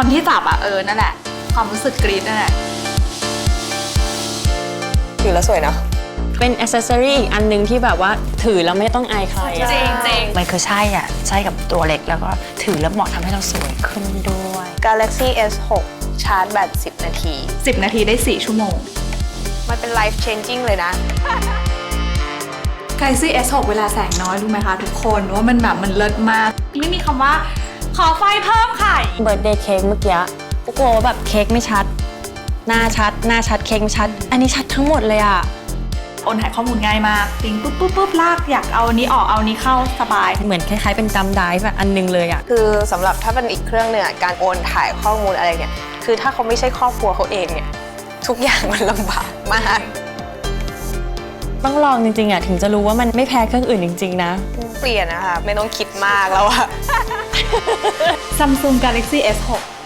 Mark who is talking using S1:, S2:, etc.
S1: ตอนที่จับอะเออนั่นแหละ ความรู้สึกกรี๊ดนั่นแหละ
S2: ถือแล้วสวยเนาะ
S3: เป็นอ c เซสซอรีอีกอันหนึงที่แบบว่าถือแล้วไม่ต้องอายใครอะ
S1: จริงจริง
S4: มันคือใช่อะ ใช่กับตัวเล็กแล้วก็ถือแล้วเหมาะทำให้เราสวยขึ้นด้วย
S2: Galaxy S6 ชาร์จแบต10 นาที
S1: สิบนาทีได้สี่ชั่วโมง
S2: มันเป็น life changing เลยนะ
S1: Galaxy S6 เวลาแสงน้อยรู้ไหมคะทุกคนว่ามันแบบมันเลิศมาก ไม่มีคำว่า ขอไฟเพิ่มค่ะ
S3: เบิร์ดเดย์เค้กเมื่อกี้กูกลัวว่าแบบเค้กไม่ชัด หน้าชัด หน้าชัดเค้กไม่ชัด อันนี้ชัดทั้งหมดเลยอะ
S1: โอนถ่ายข้อมูลง่ายมากปิ๊งปุ๊บปุ๊บปุ๊บลากอยากเอาอันนี้ออกเอาอันนี้เข้าสบาย
S3: เหมือนคล้ายๆเป็นดัมไดฟ์แบบอันหนึงเลยอะ
S2: คือสำหรับถ้าเป็นอีกเครื่องเนี่ยการโอนถ่ายข้อมูลอะไรเนี่ยคือถ้าเขาไม่ใช่ครอบครัวเขาเองเนี่ยทุกอย่างมันลำบากมาก
S3: ต้องลองจริงๆอะถึงจะรู้ว่ามันไม่แพ้เครื่องอื่นจริง ๆ นะ
S2: เปลี่ยนนะคะไม่ต้องคิดมากแล้วอะ
S1: Samsung Galaxy S6